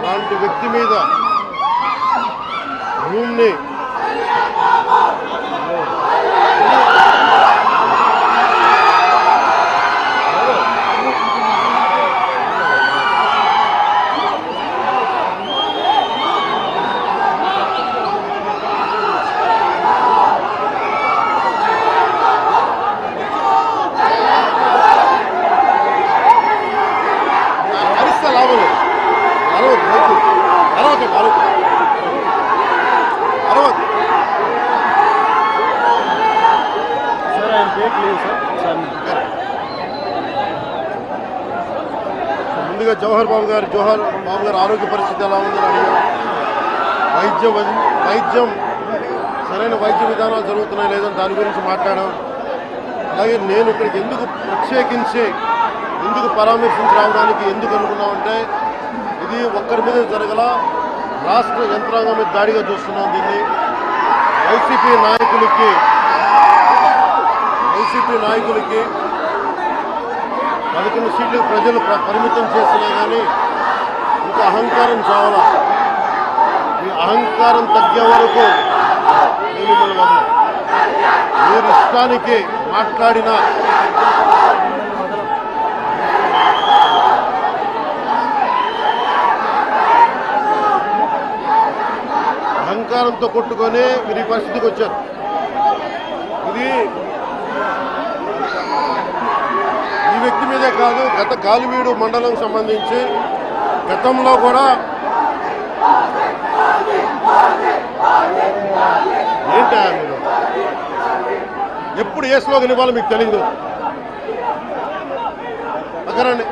అలాంటి వ్యక్తి మీద భూమిని ముందుగా జవహర్ బాబు గారు జవహర్ బాబు గారి ఆరోగ్య పరిస్థితి ఎలా ఉందని అడిగాం వైద్యం వైద్యం సరైన వైద్య విధానాలు జరుగుతున్నాయి లేదని దాని గురించి మాట్లాడాం. అలాగే నేను ఇక్కడికి ఎందుకు ప్రత్యేకించి ఎందుకు పరామర్శించి రావడానికి ఎందుకు అనుకున్నామంటే ఇది ఒక్కరి మీద జరగల రాష్ట్ర యంత్రాంగం మీద దాడిగా చూస్తున్నాం దీన్ని. వైసీపీ నాయకులకి వైసీపీ నాయకులకి పదకొండు సీట్లు ప్రజలు పరిమితం చేసినా కానీ ఇంకా అహంకారం చావాలా. ఈ అహంకారం తగ్గే వరకు నేను మిమ్మల్ని మీరు ఇష్టానికి మాట్లాడిన అహంకారంతో కొట్టుకొని మీరు ఈ పరిస్థితికి వచ్చారు. ఇది ఈ వ్యక్తి మీదే కాదు గత కాలివీడు మండలం సంబంధించి గతంలో కూడా ఏంటా మీరు ఎప్పుడు ఏ స్లోగన్ ఇవ్వాలో మీకు తెలియదు అక్కరండి